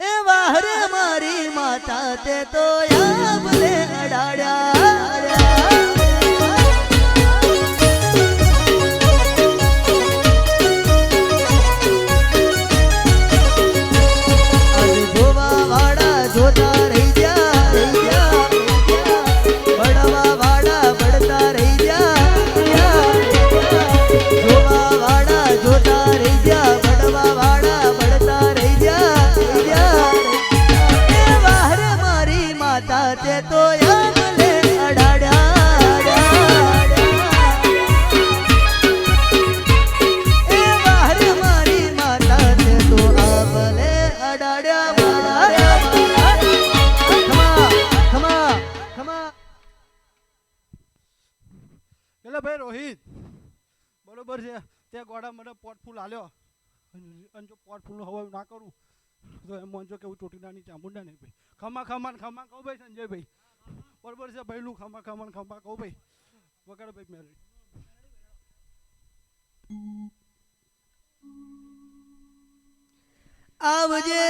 એ વાહરે મારી માતા તે તો યાબલે અડાડ્યા. બરોબર છે? તે ગોડા મને પોટફૂલ આલ્યો. અને જો પોટફૂલ હવે ના કરું, તો એમ માનજો કે હું ચોટીલાની ચામુંડા નહીં ભાઈ. ખમા ખમાન ખમા કહું ભાઈ સંજયભાઈ બરોબર છે ભાઈલું? ખમા ખમા ને ખમા કહું ભાઈ. વગાડો ભાઈ મેરી આવજે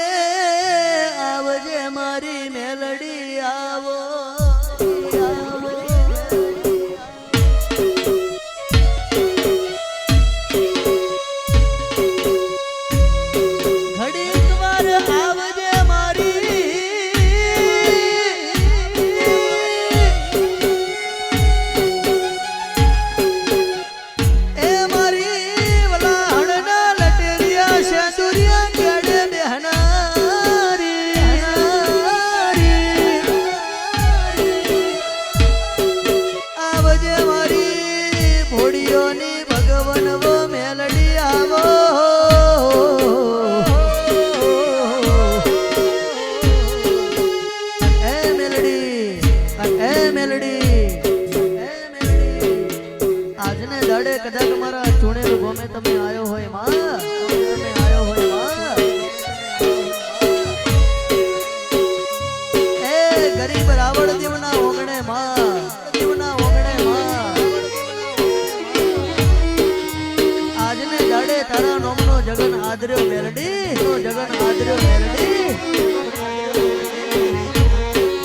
તારા નોમનો જગન આદર્યો મેલડી જગન આદર્યો મેલડી.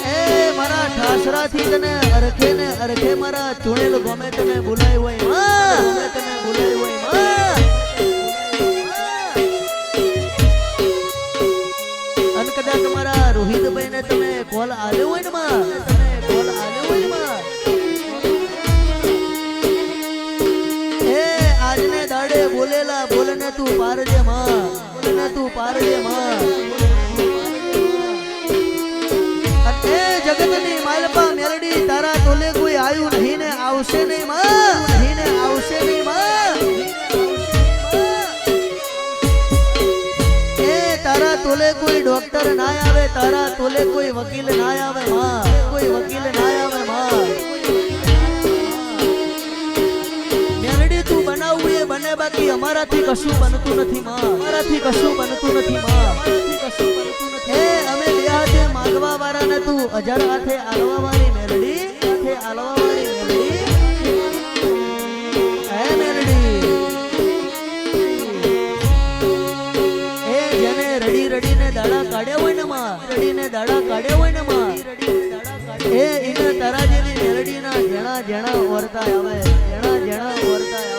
એ તને અરખે ને અરખે મારા ચૂડેલ ગમે તને બોલાય હોયમાં, ગમે તને બોલાય હોયમાં. અને કદાચ મારા રોહિતભાઈ ને તમે કોલ આવ્યો હોય ને માં દાડે બોલેલા બોલને તું પારજે માં બોલને તું પારજે માં. અટે જગતની માલપા મેલડી તારા તોલે કોઈ આયુ નહીં ને આવશે નહીં માં, નહીં ને આવશે નહીં માં. તોલે કોઈ ડોક્ટર ના આવે, તારા તોલે કોઈ વકીલ ના આવે માં, કોઈ વકીલ ના આવે. બાકી અમારાથી કશું બનતું નથી, માં. અમારાથી કશું બનતું નથી, માં. હે જેને રડી રડીને દાડા કાઢ્યા હોય ને માં રડીને દાડા કાઢ્યા હોય ને માં એ એને તારા જેવી મેલડીના જણા જણા ઓરતા આવે જણા જણા ઓરતા આવે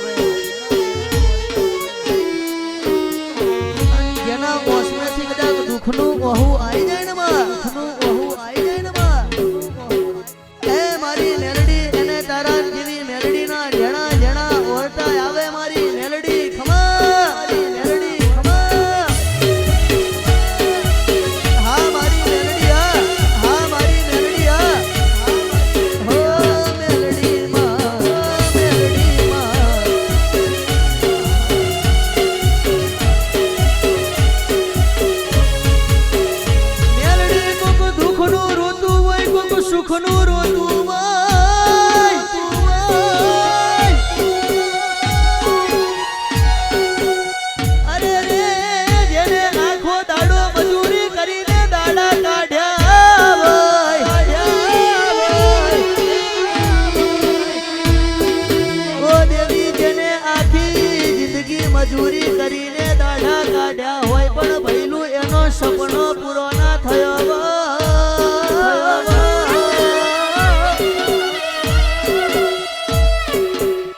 મજૂરી કરીને દાડા કાઢ્યા હોય પણ ભૈલું એનો સપનો પૂરો ના થયો.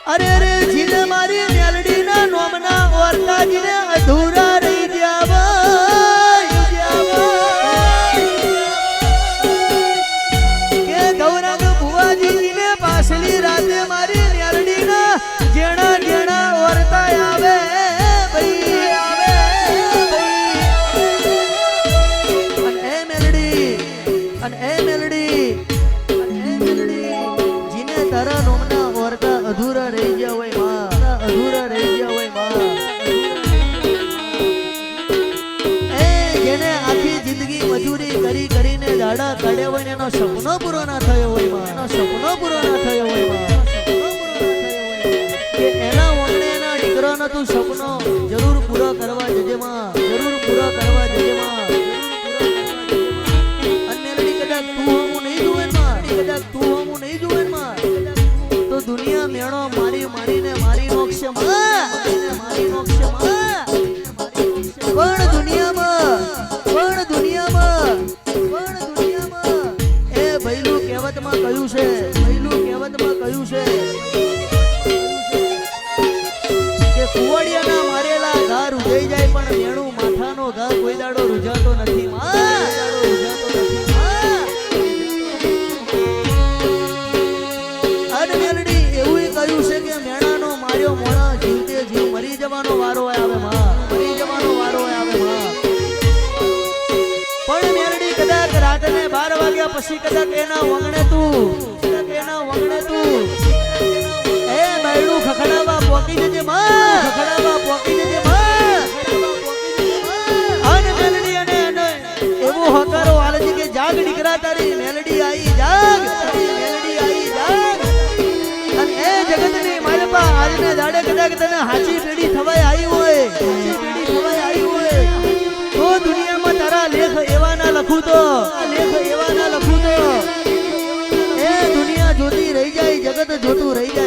અરે રે અધૂરા રહી ગયા હોયમાં. અધૂરા રહી ગયા હોયમાં. મજૂરી કરી કરીને દાડા કાઢ્યા હોય એનો સપનો પૂરો ના થયો હોયમાં. એનો સપનો પૂરો ના થયો હોય એના વગર એના દીકરાનો તું સપનો જરૂર પૂરો કરવા જજે માં. જરૂર પૂરો છે. કે કુવડિયાના મારેલા ઘા રૂજાઈ જાય પણ મેણું માથાનો ઘા કોઈ દાડો રૂજાતો નથી, માં. જવાનો વારો આવે, માં. મરી જવાનો વારો આવે, માં. પણ મેલડી કદાચ રાતને બાર વાગ્યા પછી કદાચ એના વગણે તું એના વગણે તું આજને દાડે કદાચ તને આવી હોય. હાચી પેઢી થવાય આવી હોય. તો દુનિયામાં તારા લેખ એવા ના લખું તો. લેખ એવા ના લખું તો. એ દુનિયા જોતી રહી જાય, જગત જોતું રહી જાય.